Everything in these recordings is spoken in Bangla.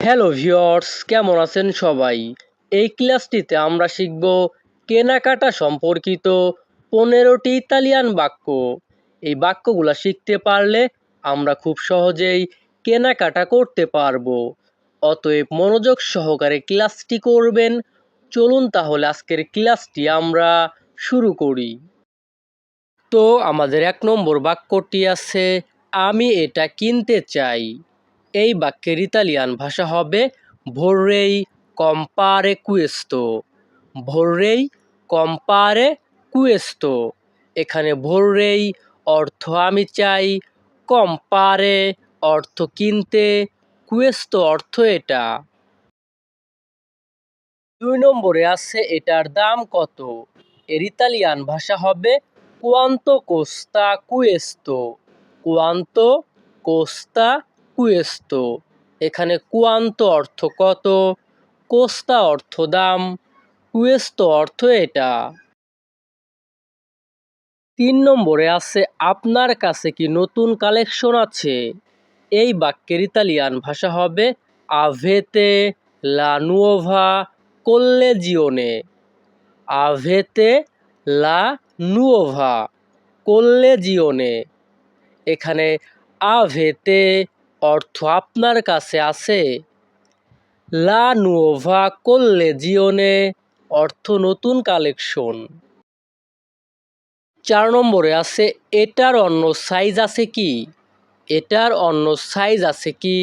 হ্যালো ভিউয়ার্স কেমন আছেন সবাই? এই ক্লাসটিতে আমরা শিখব কেনাকাটা সম্পর্কিত পনেরোটি ইতালিয়ান বাক্য। এই বাক্যগুলো শিখতে পারলে আমরা খুব সহজেই কেনাকাটা করতে পারব। অতএব মনোযোগ সহকারে ক্লাসটি করবেন। চলুন তাহলে আজকের ক্লাসটি আমরা শুরু করি। তো আমাদের এক নম্বর বাক্যটি আছে, আমি এটা কিনতে চাই। এই বাক্যের ইতালিয়ান ভাষা হবে ভোররেই কম্পারে কুয়েস্তো ভোররেই কম্পারে কুয়েস্তো এখানে ভোররেই অর্থ আমি চাই কম্পারে অর্থ কিনতে কুয়েস্তো অর্থ এটা দুই নম্বরে আছে এটার দাম কত। এর ইতালিয়ান ভাষা হবে কোয়ান্তো কোস্তা কুয়েস্তো কোয়ান্তো কোস্তা কুয়েস্তো এখানে কুয়ান্তো অর্থ কত কোস্তা অর্থ দাম কুয়েস্তো অর্থ এটা। তিন নম্বরে আছে, আপনার কাছে কি নতুন কালেকশন আছে? এই বাক্যের ইতালিয়ান ভাষা হবে আভেতে লা নুওভা কোল্লেজিওনে আভেতে লা নুওভা কোল্লেজিওনে এখানে আভেতে অর্থ আপনার কাছে আছে। লা নুওভা কোল্লেজিওনে অর্থ নতুন কালেকশন। চার নম্বরে আছে, এটার অন্য সাইজ আছে কি? এটার অন্য সাইজ আছে কি?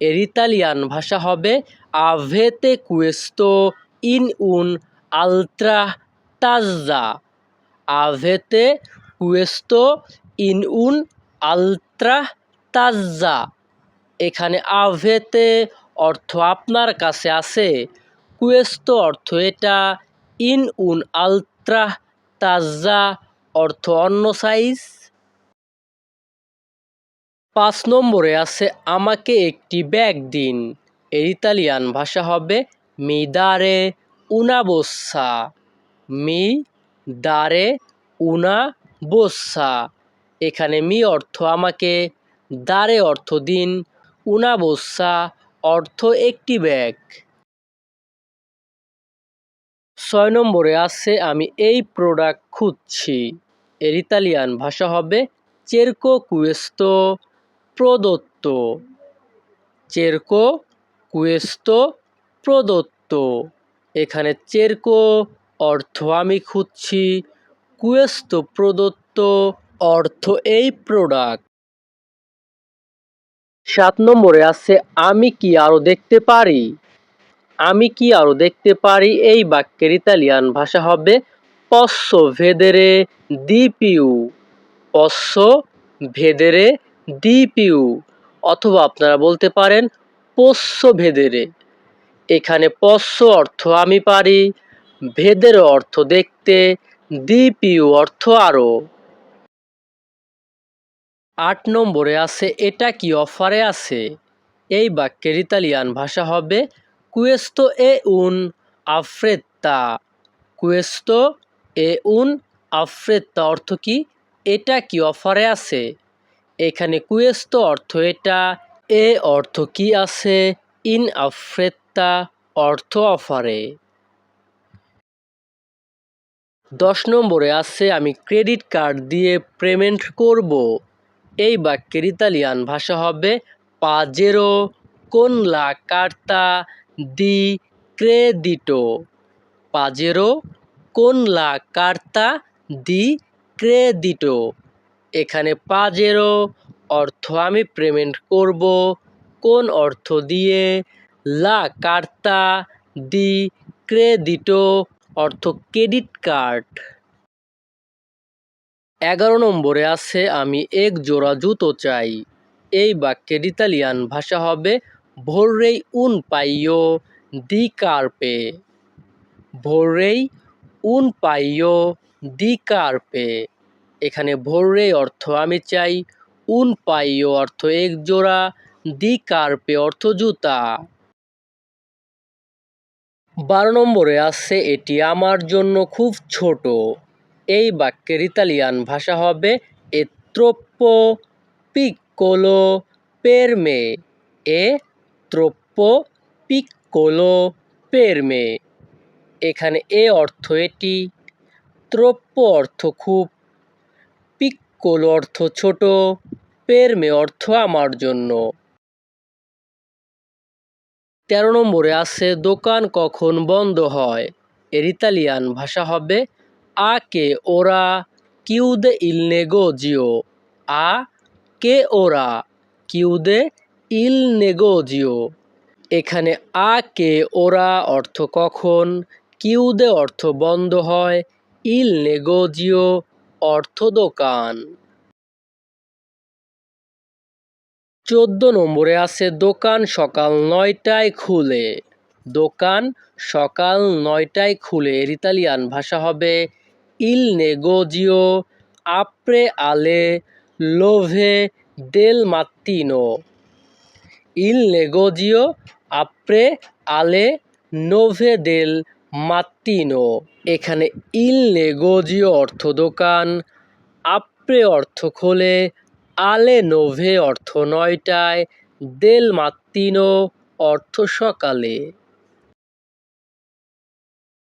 এর ইতালিয়ান ভাষা হবে আভেতে কুয়েস্তো ইন উন আলট্রা তাজা আভেতে কুয়েস্তো ইন উন আলট্রা তাজা এখানে আভেতে অর্থ আপনার কাছে আছে। কুয়েস্ত অর্থ এটা, ইন উন আলট্রা তাজা অর্থ অন্য সাইজ। পাঁচ নম্বরে আছে, আমাকে একটি ব্যাগ দিন। এর ইতালিয়ান ভাষা হবে, মি দারে উনা বোসা। মি দারে উনা বোসা। এখানে মি অর্থ আমাকে, দারে অর্থ দিন। উনা বোসা অর্থ একটি ব্যাগ। ছয় নম্বরে আছে, আমি এই প্রোডাক্ট খুঁজছি। এর ইতালিয়ান ভাষা হবে চেরকো কুয়েস্তো প্রদত্ত চেরকো কুয়েস্তো প্রদত্ত এখানে চেরকো অর্থ আমি খুঁজছি। কুয়েস্তো প্রদত্ত অর্থ এই প্রোডাক্ট সাত নম্বরে আছে, আমি কি আরও দেখতে পারি? আমি কি আরও দেখতে পারি? এই বাক্যের ইতালিয়ান ভাষা হবে পস্স ভেদেরে দিপিউ পস্স ভেদেরে দিপিউ অথবা আপনারা বলতে পারেন পোষ্য ভেদেরে এখানে পস্য অর্থ আমি পারি ভেদের অর্থ দেখতে দিপিউ অর্থ আরও। আট নম্বরে আছে, এটা কি অফারে আছে? এই বাক্যের ইতালিয়ান ভাষা হবে কুয়েস্তো এ উন আফ্রেত্তা কুয়েস্তো এ উন আফ্রেত্তা অর্থ কি? এটা কি অফারে আছে? এখানে কুয়েস্তো অর্থ এটা, এ অর্থ কি আছে? ইন আফ্রেত্তা অর্থ অফারে। দশ নম্বরে আছে, আমি ক্রেডিট কার্ড দিয়ে পেমেন্ট করব। এই বাক্যের ইতালিয়ান ভাষা হবে পাজেরো কোন লা কার্তা দি ক্রেডিটো পাজেরো কোন লা কার্তা দি ক্রেডিটো এখানে পাজেরো অর্থ আমি পেমেন্ট করব, কোন অর্থ দিয়ে? লা কার্তা দি ক্রেডিটো অর্থ ক্রেডিট কার্ড। এগারো নম্বরে আছে, আমি এক জোড়া জুতো চাই। এই বাক্যের ইতালিয়ান ভাষা হবে, ভোররেই উন পাইও দি কার্পে। ভোররেই উন পাইও দি কার্পে। এখানে ভোররে অর্থ, আমি চাই। উন পাইও অর্থ, এক জোড়া। দি কার্পে অর্থ, জুতা। বারো নম্বরে আছে, এটি আমার জন্য খুব ছোট। এই বাক্যের ইতালিয়ান ভাষা হবে এত্রোপ্পো পিক্কোলো পেরমে এ ত্রোপ্পো পিক্কোলো পেরমে এখানে এ অর্থ এটি ত্রপ্য অর্থ খুব পিক্কোলো অর্থ ছোট পেরমে অর্থ আমার জন্য। তেরো নম্বরে আছে, দোকান কখন বন্ধ হয় এর ইতালিয়ান ভাষা হবে কে ওরা কিউদে ইল নেগোজিও আ কে ওরা কিউদে ইল নেগোজিও এখানে আ কে ওরা অর্থ কখন, কিউদে অর্থ বন্ধ হয় ইল নেগোজিও অর্থ দোকান। চোদ্দ নম্বরে আছে দোকান সকাল নয়টায় খুলে। দোকান সকাল নয়টায় খুলে এর ইতালিয়ান ভাষা হবে ইল নেগোজিও আপরে আলে, লোভে দেল মাত্তিনো। ইল নেগোজিও আপরে আলে, নোভে দেল মাত্তিনো। এখানে ইল নেগোজিও অর্থ দোকান, আপ্রে অর্থ খোলে, আলে নোভে অর্থ নয়টায়, দেল মাত্তিনো অর্থ সকালে।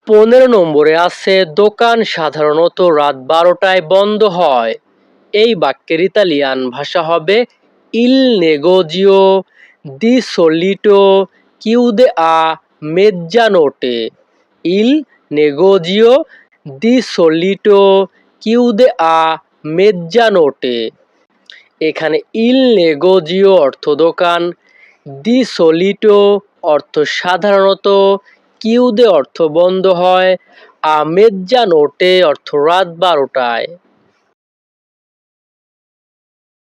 পনেরো নম্বরে আছে, দোকান সাধারণত রাত বারোটায় বন্ধ হয়। এই বাক্যের ইতালিয়ান ভাষা হবে ইল নেগোজিও দি সোলিটো কিউদে আ মেজ্জানোটে ইল নেগোজিও দি সোলিটো কিউদে আ মেজ্জানোটে এখানে ইল নেগোজিও অর্থ দোকান দি সোলিটো অর্থ সাধারণত কিউদে অর্থ বন্ধ হয়। আমেজ্জা নোটে অর্থ রাত বারোটায়।